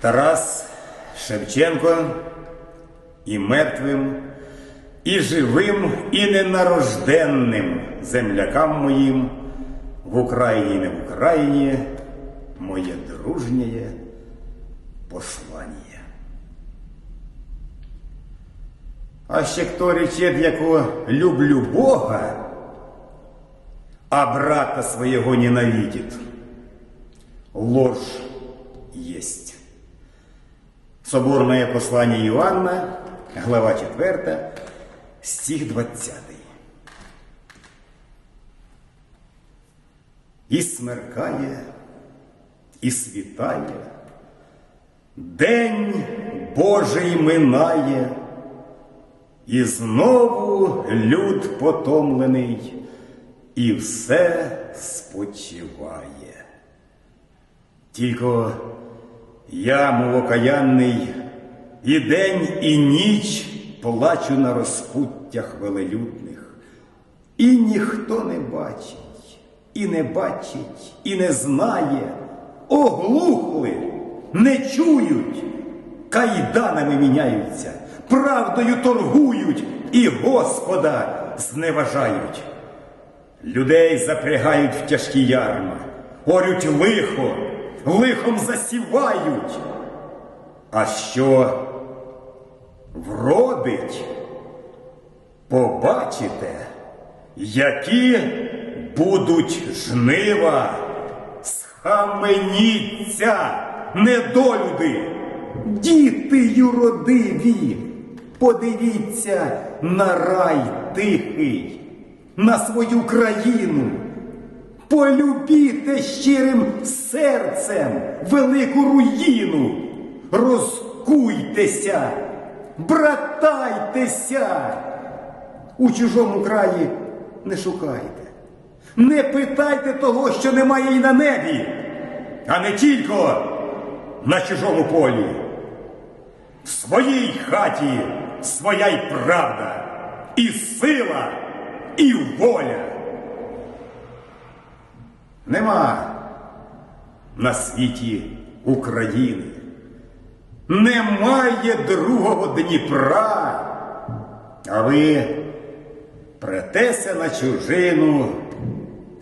Тарас Шевченко і мертвим, і живим, і ненарожденним землякам моїм в Україні не в Україні моє дружнє послання. А ще хто речет, яко люблю Бога, а брата своего ненавидит. Ложь есть. Соборное послание Иоанна, глава 4, стих 20. І смеркає, і світає, День Божий минає, і знову люд потомлений, і все спочиває. Тільки я, мов окаянний, і день, і ніч плачу на розпуттях велелюдних, і ніхто не бачить, і не бачить, і не знає, оглухли, не чують, кайданами міняються, правдою торгують і Господа зневажають. Людей запрягають в тяжкі ярма, орють лихо, лихом засівають. А що вродить, побачите, які будуть жнива, схаменіться, недолюди, діти юродиві, подивіться на рай тихий, на свою країну. Полюбіте щирим серцем велику руїну, розкуйтеся, братайтеся, у чужому краї не шукайте, не питайте того, що немає і на небі, а не тільки на чужому полі. В своїй хаті своя й правда, і сила, і воля. Нема на світі України. Немає другого Дніпра. А ви претеся на чужину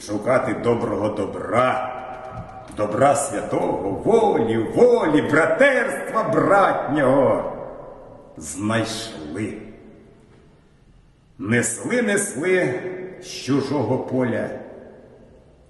шукати доброго добра, добра святого, волі, волі, братерства братнього. Знайшли. Несли, несли з чужого поля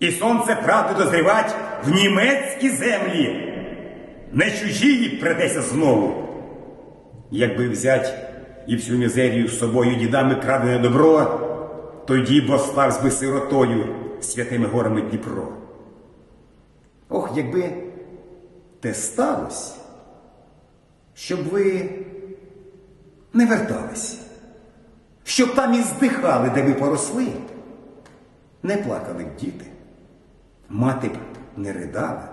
І сонце правди дозрівать в німецькі землі, не чужі придеться знову. Якби взять і всю мізерію з собою дідами крадене добро, тоді б оставсь би сиротою святими горами Дніпро. Ох, якби те сталося, щоб ви не вертались, щоб там і здихали, де ви поросли, не плакали б діти мати б не ридала,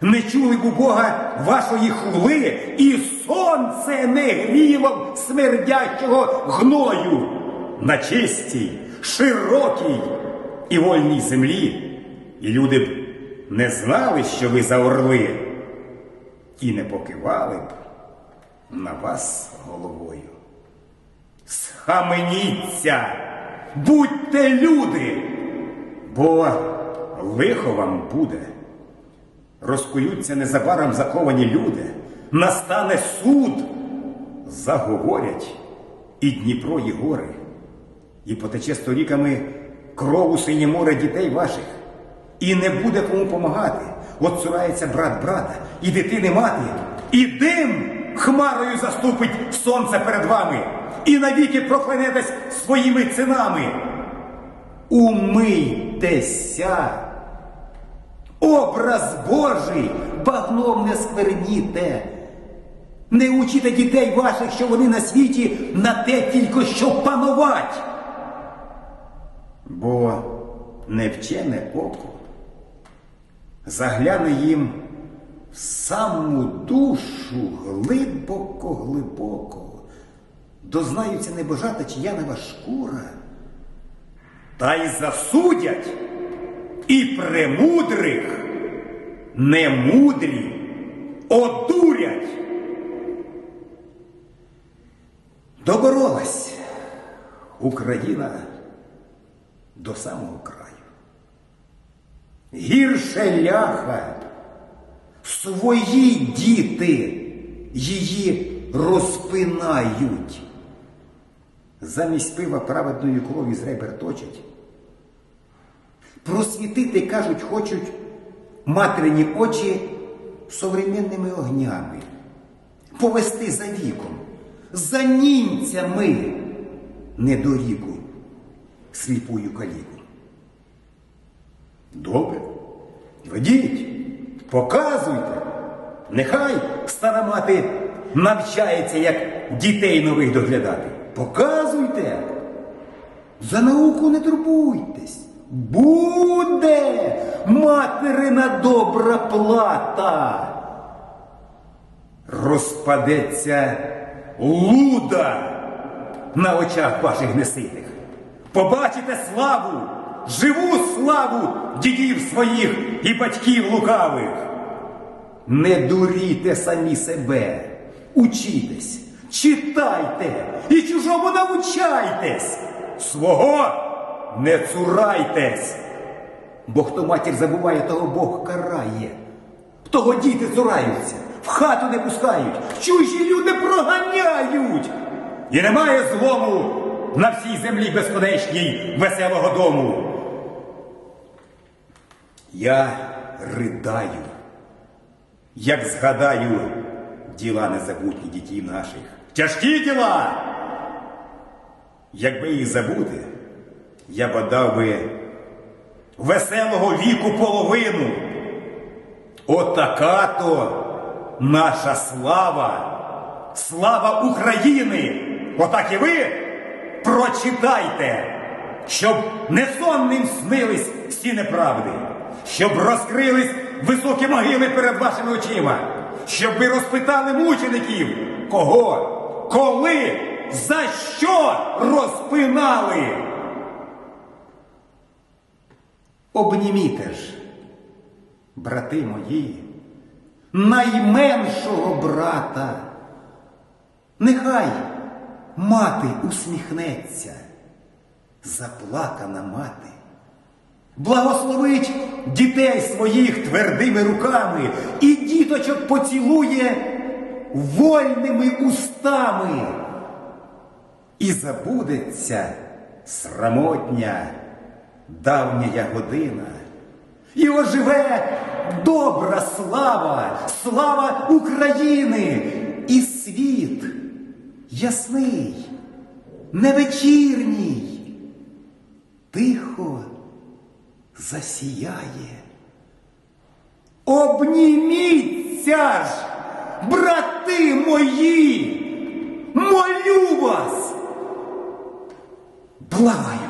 не чули б у Бога вашої хули, і сонце не гріло смердячого гною. На чистій, широкій і вольній землі, і люди б не знали, що ви за орли, і не покивали б на вас головою. Схаменіться, будьте люди, бо лихо вам буде. Розкуються незабаром заковані люди, настане суд, заговорять і Дніпро, і гори, і потече сторіками кров у синє море дітей ваших, і не буде кому помагати. От цурається брат брата, і дитини мати, і дим хмарою заступить сонце перед вами, і навіки проклянетесь своїми цинами. Умийтеся. Образ Божий багном не скверніте. Не учите дітей ваших, що вони на світі на те тільки щоб панувати. Бо невчене око загляне їм в саму душу глибоко-глибоко, дознаються небожата чиянова шкура, та й засудять і премудрих немудрі одурять. Доборолась Україна до самого краю. Гірше ляха свої діти її розпинають. Замість пива праведної крові з ребер точать. Просвітити, кажуть, хочуть материні очі современними огнями, повести за віком, за німцями недоріку, сліпую каліку. Добре, ведіть, показуйте. Нехай стара мати навчається, як дітей нових доглядати. Показуйте. За науку не турбуйтесь. Буде материна добра плата. Розпадеться луда на очах ваших неситих. Побачите славу, живу славу дідів своїх і батьків лукавих. Не дурійте самі себе, учітесь, читайте і чужому навчайтесь, свого не цурайтесь. Бо хто матір забуває, того Бог карає. Того діти цураються, в хату не пускають, чужі люди проганяють. І немає злому на всій землі безконечній веселого дому. Я ридаю як згадаю діла незабутні дітей наших. Тяжкі діла! Якби їх забути, я б дав би веселого віку половину. Отака то наша слава, слава України. Отак і ви прочитайте, щоб несонним снились всі неправди, щоб розкрились високі могили перед вашими очима, щоб ви розпитали мучеників, кого, коли, за що розпинали. Обніміте ж, брати мої, найменшого брата. Нехай мати усміхнеться, заплакана мати. Благословить дітей своїх твердими руками і діточок поцілує вольними устами. І забудеться срамотня давня година. І оживе добра слава, слава України і світ ясний, невечірній, тихо засіяє. Обніміться ж, брати мої, молю вас, благаю.